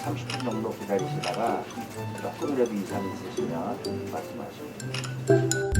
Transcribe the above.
30분 정도 기다리시다가 조금이라도 이상이 있으시면 말씀하시면 됩니다.